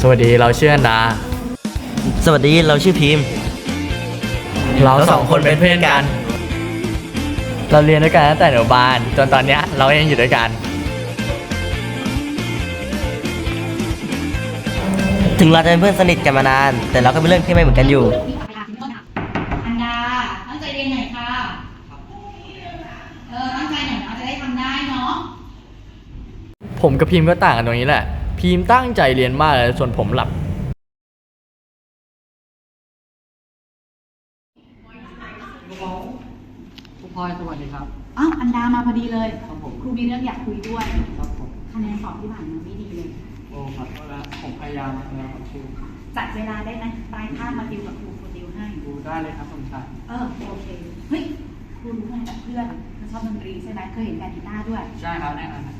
สวัสดีเราชื่ออันดา สวัสดีเราชื่อพิมพ์ เราสองคนเป็นเพื่อนกัน เราเรียนด้วยกันตั้งแต่อนุบาลจนตอนเนี้ยเราก็ยังอยู่ด้วยกัน ถึงเราจะเป็นเพื่อนสนิทกันมานาน แต่เราก็มีเรื่องที่ไม่เหมือนกันอยู่ อันดา ตั้งใจเรียนหน่อยค่ะ เออ ตั้งใจหน่อยนะจะได้ทำได้เนาะ ผมกับพิมพ์ก็ต่างกันตรงนี้แหละ พิมพ์ตั้งใจเรียนมากเลยส่วนผมหลับครูพลอยสวัสดีครับ อ้าวอันดามาพอดีเลย ครับผม ครูมีเรื่องอยากคุยด้วย ครับผมคะแนนสอบที่ผ่านมาไม่ดีเลย โอ้ขอโทษนะผมพยายามแล้วครับครูจัดเวลาได้ไหมปลายภาคมาติวกับครูครูติวให้ครูได้เลยครับผมชายเออโอเค เฮ้ย ครูรู้ไงจากเพื่อนเขาชอบดนตรีใช่ไหมเคยเห็นแบนกีตาร์ด้วย ใช่ครับแน่นอนครับใช่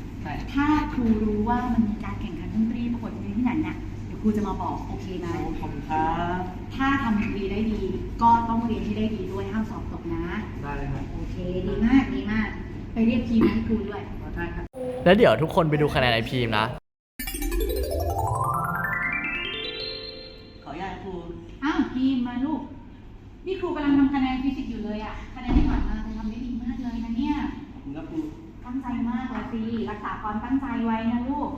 ถ้าครูรู้ว่ามันมีการแข่งขันดนตรีประกวดดนตรีที่ไหนเนี่ยเดี๋ยวครูจะมาบอกโอเคไหมครูขอบคุณครับถ้าทำดนตรีได้ดี ก็ต้องเรียนให้ได้ดีด้วยห้ามสอบตกนะ ได้เลยครับโอเคดีมากดีมาก ไปเรียกทีมมาให้ครูด้วยขอได้ครับแล้วเดี๋ยวทุกคนไปดูคะแนนไอพิมพ์นะ ขออนุญาตครูอ้าวทีมมาลูก นี่ครูกำลังทำคะแนนฟิสิกส์อยู่เลยอะคะแนนที่ผ่านมาเธอทำได้ดีมากเลยนะเนี่ยขอบคุณครับครู ตั้งใจมากเลยสิรักษาความตั้งใจไว้นะลูก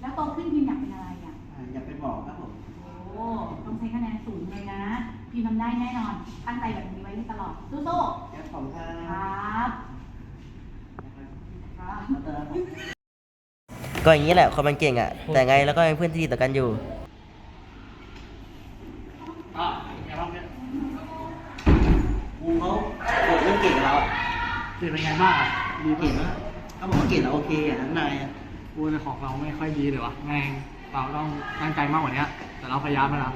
แล้วโตขึ้นพิมอยากเป็นอะไรอะอยากเป็นหมอครับผมโอ้ต้องใช้คะแนนสูงเลยนะพิมทำได้แน่นอนตั้งใจแบบนี้ไว้ตลอดสู้ครับผมครัๆครับครับก็อย่างนี้แหละคนมันเก่งอะ แต่ไงแล้วก็เป็นเพื่อนที่ดีต่อกันอยู่ อะไงบ้างเนี่ยครูเขาบอกเรื่องเก่งเราเรียนเป็นไงบ้างอะ ดีเก่งป่ะนะเขาบอกว่าเก่งเราโอเคอะทั้งนายอะครูในของเราไม่ค่อยดีเลยวะแม่งเราต้องตั้งใจมากกว่านี้แต่เราพยายามมาแล้ว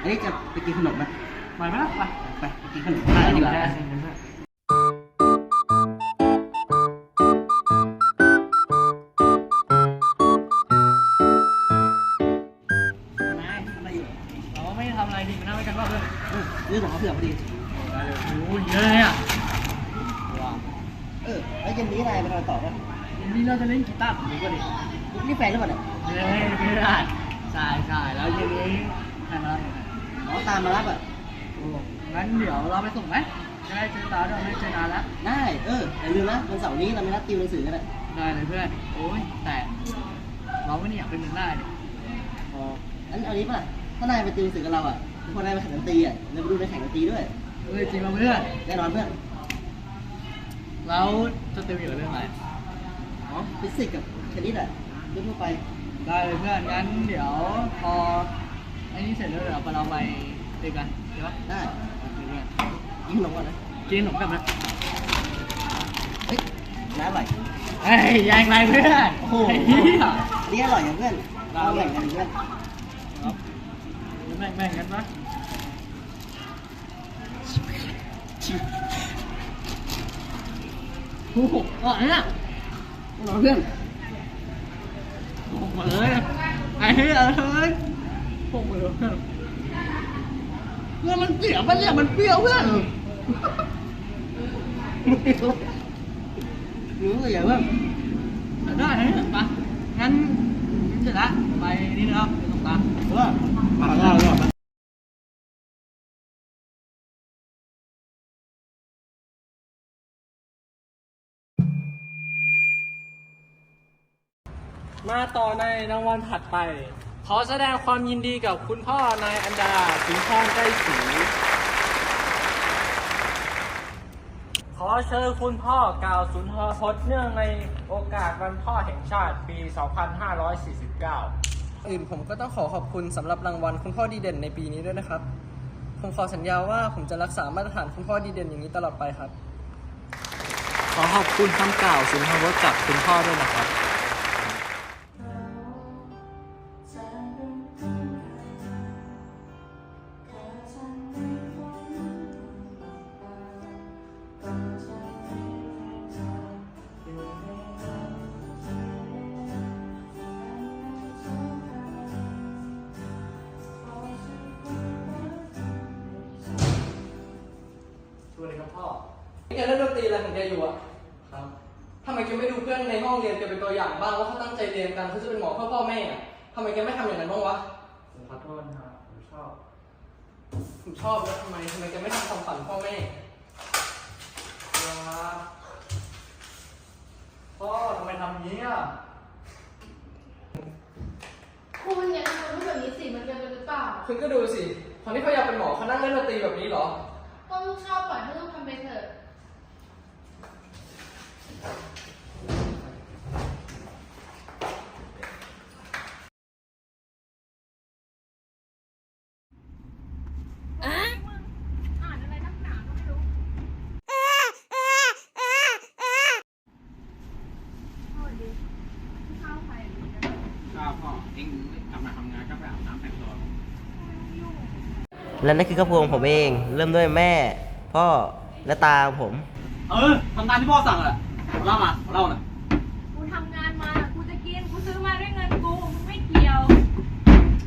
อันนี้จะไปกินขนมไหมไปไหมล่ะไปไปไปกินขนมได้ดีกว่า เออแล้วเย็นนี้นายไปนอนต่อป่ะวันนี้เราจะเล่นกีตาร์ผมดีกว่าดินี่แฟนหรือเปล่าเนี่ยเฮ้ยเพื่อนใช่ใช่แล้วเย็นนี้ใครมารับยังไงอ๋อตามมารับอะโอ้งั้นเดี๋ยวเราไปส่งไหมจะได้เจอตาด้วยไม่ได้เจอนานแล้วได้เอออย่าลืมนะวันเสาร์นี้เราไม่นัดติวหนังสือกันอะได้เลยเพื่อนโอ้ยแต่เราไม่ได้อยากเป็นหนึ่งได้ดิอ๋องั้นเอานี้ป่ะถ้านายไปติวหนังสือกับเราอะพอนายไปแข่งดนตรีอะเราไปดูในแข่งดนตรีด้วยเฮ้ยจริงป่ะเพื่อนแน่นอนเพื่อน แล้วจะติวอยู่กับเรื่องอะไรอ๋อฟิสิกส์กับคณิตอะเรื่องทั่วไป ได้เลยเพื่อนงั้นเดี๋ยวพอไอ้นี่เสร็จแล้วเดี๋ยวเราไปติวกันใช่ปะได้โอเคเพื่อนกินขนมก่อนนะกินขนมกันนะเฮ้ยน้ำอร่อยเฮ้ยแยังไงเพื่อนโอ้โหไอ้เหี้ยนี่อร่อยอย่างเพื่อนเราแบ่งกันดิเพื่อนครับแบ่งแบ่งกันปะ โอ้โหอร่อยนะอร่อยเพื่อนผมเลยไอ้เหี้ยเลยผมเลยเพื่อนเพื่อนมันเสียมันเนี่ยมันเปรี้ยวเพื่อนรู้ตัวอย่างเพื่อนได้นะปะงั้นเสร็จละไปนี่นะครับไปตรงกลางเออมาได้เลย มาต่อในรางวัลถัดไป ขอแสดงความยินดีกับคุณพ่อนายอันดาสิงห์ทองใกล้ศรีขอเชิญคุณพ่อกล่าวสุนทรพจน์เนื่องในโอกาสวันพ่อแห่งชาติปี 2549 อื่นผมก็ต้องขอขอบคุณสำหรับรางวัลคุณพ่อดีเด่นในปีนี้ด้วยนะครับ ผมขอสัญญาว่าผมจะรักษามาตรฐานคุณพ่อดีเด่นอย่างนี้ตลอดไปครับ ขอขอบคุณคำกล่าวสุนทรพจน์กับคุณพ่อด้วยนะครับ สวัสดีครับพ่อแกเล่นดนตรีอะไรของแกอยู่อะครับทำไมแกไม่ดูเพื่อนในห้องเรียนแกเป็นตัวอย่างบ้างว่าเขาตั้งใจเรียนกันเขาจะเป็นหมอเพื่อพ่อแม่อะทำไมแกไม่ทำอย่างนั้นบ้างวะผมขอโทษนะครับผมชอบผมชอบแล้วทำไมทำไมแกไม่ทำความฝันพ่อแม่พ่อทำไมทำอย่างนี้อะคุณอย่าทำคนแบบนี้สิมันเกินไปหรือเปล่าคุณก็ดูสิคนที่เขาอยากเป็นหมอเขานั่งเล่นดนตรีแบบนี้เหรอ ก็ลูกชอบปล่อยให้ลูกทำไปเถอะก็พ่อเองกลับมาทำงานก็ไปอาบน้ำแต่งตัว และนั่นคือครอบครัวของผมเอง เริ่มด้วยแม่ พ่อและตาของผม เออทำตามที่พ่อสั่งแหละเล่ามาเล่าหน่อยกูทำงานมากูจะกิน กูซื้อมาด้วยเงินกูมึงไม่เกี่ยว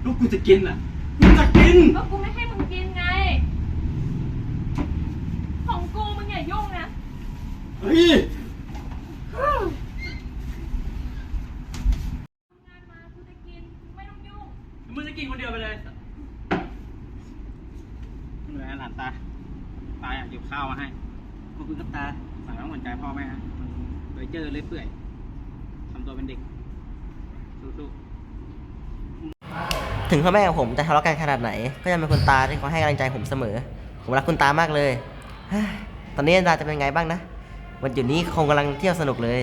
ลูกกูจะกินอะกูจะกิน ก็กูไม่ให้มึงกินไง ของกูมึงอย่ายุ่งนะ เฮ้ย ทำงานมากูจะกินมึงไม่ต้องยุ่ง มึงจะกินคนเดียวไปเลยมึง เลยหลานตา ตาอยากหยิบข้าวมาให้ ขอบคุณครับตาใส่ต้องเหมือนใจพ่อแม่นะมันเลยเจอเลยเปื่อยทำตัวเป็นเด็ก สู้ๆ ถึงพ่อแม่ของผมจะทะเลาะกันขนาดไหน ก็ยังเป็นคุณตาที่คอยให้กำลังใจผมเสมอ ผมรักคุณตามากเลย ตอนนี้อันดาจะเป็นไงบ้างนะ วันหยุดนี้คงกำลังเที่ยวสนุกเลย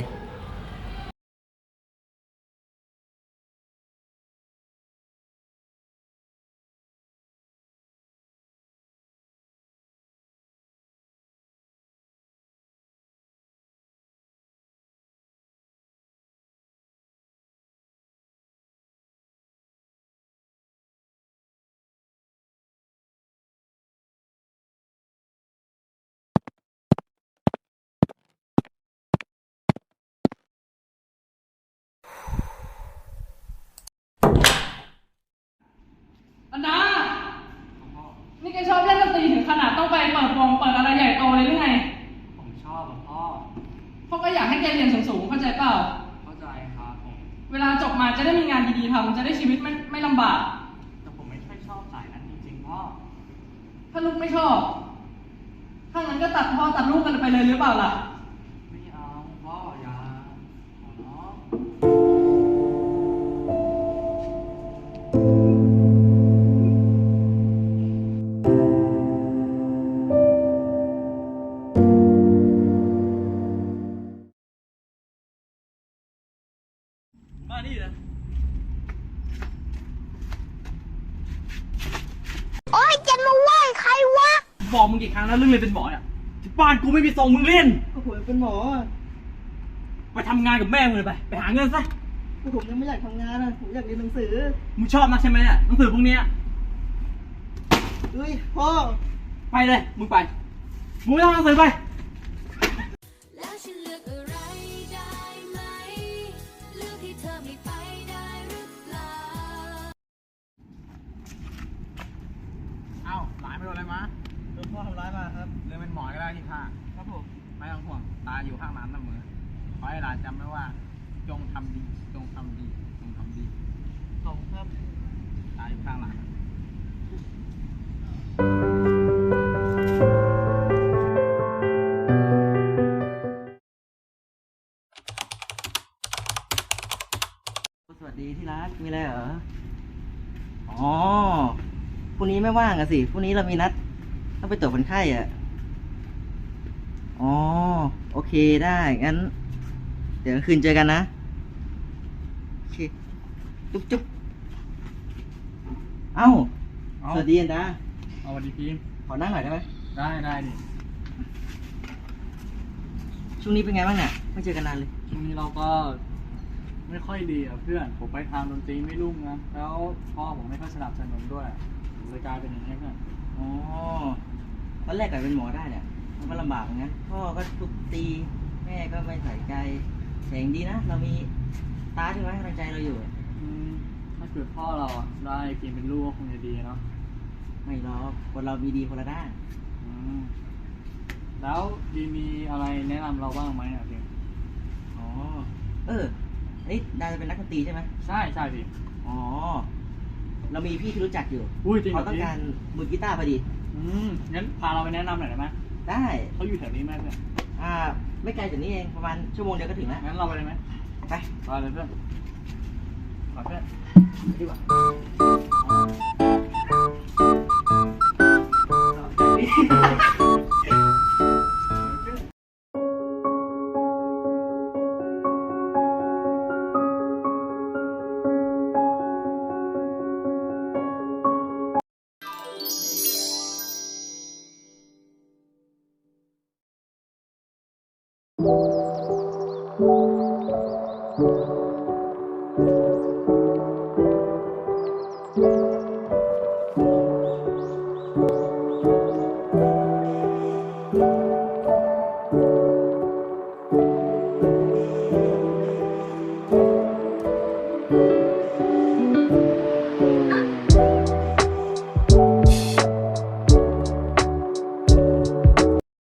อันดา นี่แกชอบเล่นดนตรีถึงขนาดต้องไปเปิดวงเปิดอะไรใหญ่โตเลยหรือไง ผมชอบอะพ่อ พ่อก็อยากให้แกเรียนสูงๆเข้าใจเปล่า เข้าใจครับผม เวลาจบมาจะได้มีงานดีๆทำจะได้ชีวิตไม่ไม่ลำบาก แต่ผมไม่ค่อยชอบสายนั้นจริงๆพ่อ ถ้าลูกไม่ชอบ ถ้างั้นก็ตัดพ่อตัดลูกกันไปเลยหรือเปล่าล่ะ บอกมึงกี่ครั้งแล้วเรื่องเรียนเป็นหมอเนี่ยที่บ้านกูไม่มีส่งมึงเรียนก็ผมเป็นหมอไปทำงานกับแม่มึงเลยไป ไปหาเงินซะผมยังไม่อยากทำงานนะผมอยากเรียนหนังสือมึงชอบนักใช่ไหมเนี่ยหนังสือพวกเนี้ยเฮ้ยพ่อ ไปเลย มึงไป มึงไม่ต้องหนังสือไป พ่อทำร้ายมาครับเรื่องเป็นหมอก็ได้ที่ข้าครับผมไม่ต้องห่วงตาอยู่ข้างหลานเสมอขอให้หลานจำไว้ว่า จงทำดี จงทำดี จงทำดีขอบคุณครับตาอยู่ข้างหลานสวัสดีที่รักมีอะไรเหรอ อ๋อพรุ่งนี้ไม่ว่างอะสิพรุ่งนี้เรามีนัด ต้องไปตรวจคนไข้อะอ๋อ โอเคได้ งั้น เดี๋ยวกลางคืนเจอกันนะ โอเค จุ๊บจุ๊บเอ้า เอ้าสวัสดีอันดาเอาวันดีพีมขอนั่งหน่อยได้ไหม ได้ได้ดิช่วงนี้เป็นไงบ้างเนี่ย ไม่เจอกันนานเลย ช่วงนี้เราก็ไม่ค่อยดีอะเพื่อน ผมไปทางดนตรีไม่รุ่งนะ แล้วพ่อผมไม่ค่อยสนับสนุนด้วยผมเลยกลายเป็นอย่างนี้เพื่อน อ๋อตอนแรกกลายเป็นหมอได้เนี่ยมันก็ลำบากเหมือนกันพ่อก็ทุบตีแม่ก็ไม่ใส่ใจแต่ยังดีนะ เรามีตาที่ไว้ให้กำลังใจเราอยู่ อืมถ้าเกิดพ่อเราอะได้กินเป็นลูกก็คงจะดีเนาะไม่หรอกคนเรามีดีคนละด้าน อืมแล้วดีมีอะไรแนะนำเราบ้างไหมอะพี่อ๋อ เอออันนี้ดาจะเป็นนักดนตรีใช่ไหม ใช่ใช่พี่ออ๋อ เรามีพี่ที่รู้จักอยู่อยเขาต้องการมือกีตาร์พอดี อืมงั้นพาเราไปแนะนำหน่อยได้ไหมได้เขาอยู่แถวนี้ไหมเพื่อนอ่าไม่ไกลจากนี้เองประมาณชั่วโมงเดียวก็ถึงแล้วงั้นเราไปเลยไหมไปไปเลยเพื่อนไอเพื่อนดีกว่า